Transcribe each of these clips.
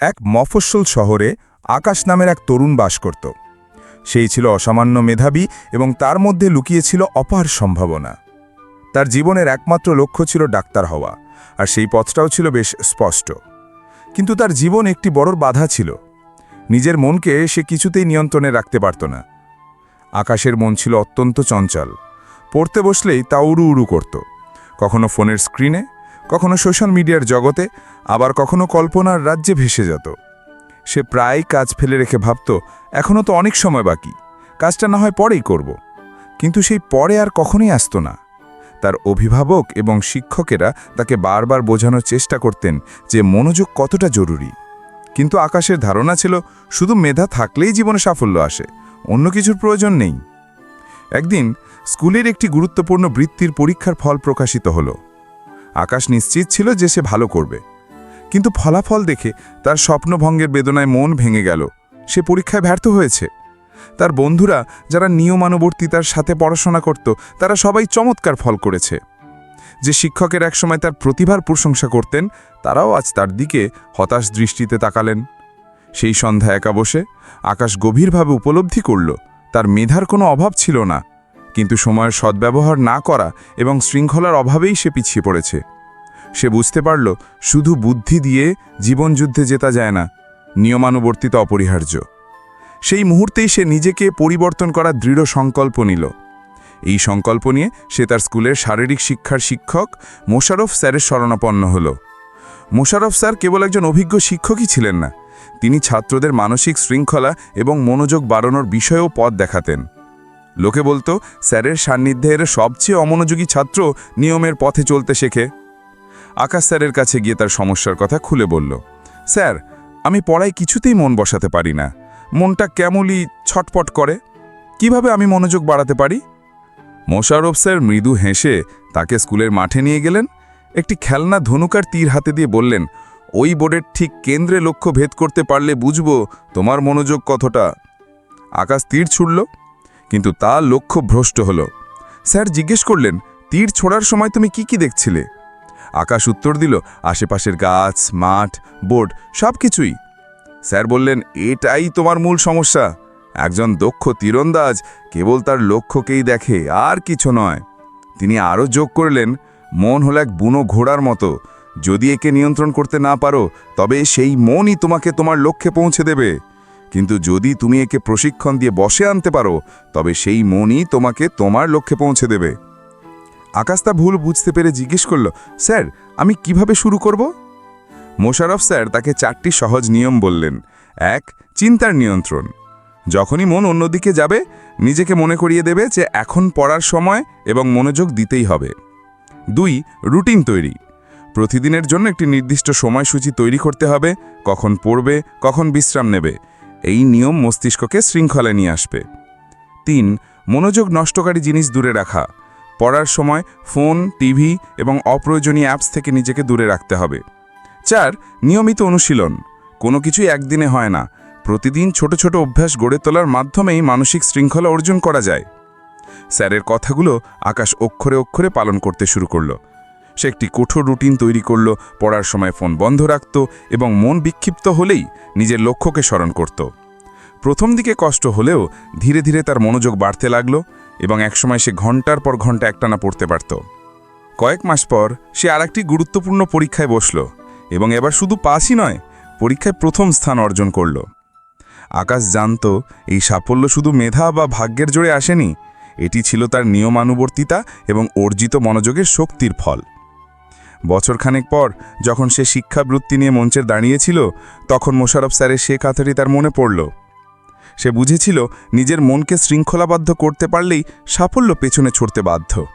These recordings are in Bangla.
এক মফস্বল শহরে আকাশ নামের এক তরুণ বাস করত। সেই ছিল অসামান্য মেধাবী এবং তার মধ্যে লুকিয়েছিল অপার সম্ভাবনা। তার জীবনের একমাত্র লক্ষ্য ছিল ডাক্তার হওয়া, আর সেই পথটাও ছিল বেশ স্পষ্ট। কিন্তু তার জীবন একটি বড় বাধা ছিল। নিজের মনকে সে কিছুতেই নিয়ন্ত্রণে রাখতে পারত না। আকাশের মন ছিল অত্যন্ত চঞ্চল। পড়তে বসলেই তা উড়ু উড়ু করত। কখনো ফোনের স্ক্রিনে কখনো সোশ্যাল মিডিয়ার জগতে, আবার কখনো কল্পনার রাজ্যে ভেসে যেত। সে প্রায় কাজ ফেলে রেখে ভাবত এখনও তো অনেক সময় বাকি, কাজটা না হয় পরেই করব। কিন্তু সেই পরে আর কখনোই আসতো না। তার অভিভাবক এবং শিক্ষকেরা তাকে বারবার বোঝানোর চেষ্টা করতেন যে মনোযোগ কতটা জরুরি। কিন্তু আকাশের ধারণা ছিল, শুধু মেধা থাকলেই জীবনে সাফল্য আসে, অন্য কিছুর প্রয়োজন নেই। একদিন, স্কুলের একটি গুরুত্বপূর্ণ বৃত্তির পরীক্ষার ফল প্রকাশিত হলো। আকাশ নিশ্চিত ছিল যে সে ভালো করবে। কিন্তু ফলাফল দেখে তার স্বপ্নভঙ্গের বেদনায় মন ভেঙে গেল। সে পরীক্ষায় ব্যর্থ হয়েছে। তার বন্ধুরা যারা নিয়মানুবর্তিতার সাথে পড়াশোনা করত, তারা সবাই চমৎকার ফল করেছে। যে শিক্ষকের একসময় তার প্রতিভার প্রশংসা করতেন, তারাও আজ তার দিকে হতাশ দৃষ্টিতে তাকালেন। সেই সন্ধ্যা একা বসে আকাশ গভীরভাবে উপলব্ধি করল, তার মেধার কোনো অভাব ছিল না। কিন্তু সময়ের সদ্ব্যবহার না করা এবং শৃঙ্খলার অভাবেই সে পিছিয়ে পড়েছে। সে বুঝতে পারল, শুধু বুদ্ধি দিয়ে জীবনযুদ্ধে জেতা যায় না, নিয়মানুবর্তিত অপরিহার্য। সেই মুহূর্তেই সে নিজেকে পরিবর্তন করার দৃঢ় সংকল্প নিল। এই সংকল্প নিয়ে সে তার স্কুলের শারীরিক শিক্ষার শিক্ষক মোশারফ স্যারের শরণাপন্ন হল। মোশারফ স্যার কেবল একজন অভিজ্ঞ শিক্ষকই ছিলেন না, তিনি ছাত্রদের মানসিক শৃঙ্খলা এবং মনোযোগ বাড়ানোর বিষয়েও পথ দেখাতেন। লোকে বলতো, স্যারের সান্নিধ্যে এর সবচেয়ে অমনোযোগী ছাত্র নিয়মের পথে চলতে শেখে। আকাশ স্যারের কাছে গিয়ে তার সমস্যার কথা খুলে বলল, স্যার, আমি পড়ায় কিছুতেই মন বসাতে পারি না। মনটা কেমনই ছটপট করে। কীভাবে আমি মনোযোগ বাড়াতে পারি? মোশারফ স্যার মৃদু হেসে তাকে স্কুলের মাঠে নিয়ে গেলেন। একটি খেলনা ধনুকার তীর হাতে দিয়ে বললেন, ওই বোর্ডের ঠিক কেন্দ্রে লক্ষ্য ভেদ করতে পারলে বুঝব তোমার মনোযোগ কতটা। আকাশ তীর ছুড়ল কিন্তু তা লক্ষ্য ভ্রষ্ট হল। স্যার জিজ্ঞেস করলেন, তীর ছোড়ার সময় তুমি কি কি দেখছিলে? আকাশ উত্তর দিল, আশেপাশের গাছ, মাঠ বোর্ড সব কিছুই স্যার বললেন, এটাই তোমার মূল সমস্যা। একজন দক্ষ তীরন্দাজ কেবল তার লক্ষ্যকেই দেখে, আর কিছু নয়। তিনি আরও যোগ করলেন, মন হল এক বুনো ঘোড়ার মতো। যদি একে নিয়ন্ত্রণ করতে না পারো, তবে সেই মনই তোমাকে তোমার লক্ষ্যে পৌঁছে দেবে। কিন্তু যদি তুমি একে প্রশিক্ষণ দিয়ে বসে আনতে পারো, তবে সেই মনই তোমাকে তোমার লক্ষ্যে পৌঁছে দেবে। আকাশ তা ভুল বুঝতে পেরে জিজ্ঞেস করল, স্যার, আমি কীভাবে শুরু করব? মোশারফ স্যার তাকে চারটি সহজ নিয়ম বললেন। এক, চিন্তার নিয়ন্ত্রণ। যখনই মন অন্যদিকে যাবে, নিজেকে মনে করিয়ে দেবে যে এখন পড়ার সময় এবং মনোযোগ দিতেই হবে। দুই, রুটিন তৈরি। প্রতিদিনের জন্য একটি নির্দিষ্ট সময়সূচি তৈরি করতে হবে, কখন পড়বে, কখন বিশ্রাম নেবে। এই নিয়ম মস্তিষ্ককে শৃঙ্খলায় নিয়ে আসবে। তিন, মনোযোগ নষ্টকারী জিনিস দূরে রাখা। পড়ার সময় ফোন, টিভি এবং অপ্রয়োজনীয় অ্যাপস থেকে নিজেকে দূরে রাখতে হবে। চার, নিয়মিত অনুশীলন। কোনো কিছুই একদিনে হয় না। প্রতিদিন ছোট ছোট অভ্যাস গড়ে তোলার মাধ্যমেই মানসিক শৃঙ্খলা অর্জন করা যায়। স্যারের কথাগুলো আকাশ অক্ষরে অক্ষরে পালন করতে শুরু করল। সে একটি কঠোর রুটিন তৈরি করল, পড়ার সময় ফোন বন্ধ রাখত এবং মন বিক্ষিপ্ত হলেই নিজের লক্ষ্যকে স্মরণ করত। প্রথম দিকে কষ্ট হলেও ধীরে ধীরে তার মনোযোগ বাড়তে লাগল এবং একসময় সে ঘণ্টার পর ঘণ্টা একটানা পড়তে পারত। কয়েক মাস পর সে আর একটি গুরুত্বপূর্ণ পরীক্ষায় বসল এবং এবার শুধু পাসই নয়, পরীক্ষায় প্রথম স্থান অর্জন করল। আকাশ জানত, এই সাফল্য শুধু মেধা বা ভাগ্যের জোরে আসেনি, এটি ছিল তার নিয়মানুবর্তিতা এবং অর্জিত মনোযোগের শক্তির ফল। বছরখানেক পর যখন সে শিক্ষাবৃত্তি নিয়ে মঞ্চের দাঁড়িয়েছিল, তখন মোশারফ স্যারের সে কথাটি তার মনে পড়ল। সে বুঝেছিল নিজের মনকে শৃঙ্খলাবদ্ধ করতে পারলেই সাফল্য পেছনে ছড়তে বাধ্য।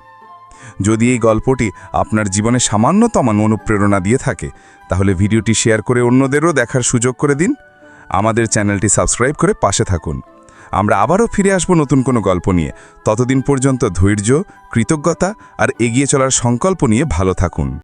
যদি এই গল্পটি আপনার জীবনে সামান্যতম অনুপ্রেরণা দিয়ে থাকে, তাহলে ভিডিওটি শেয়ার করে অন্যদেরও দেখার সুযোগ করে দিন। আমাদের চ্যানেলটি সাবস্ক্রাইব করে পাশে থাকুন। আমরা আবারও ফিরে আসব নতুন কোনো গল্প নিয়ে। ততদিন পর্যন্ত ধৈর্য, কৃতজ্ঞতা আর এগিয়ে চলার সংকল্প নিয়ে ভালো থাকুন।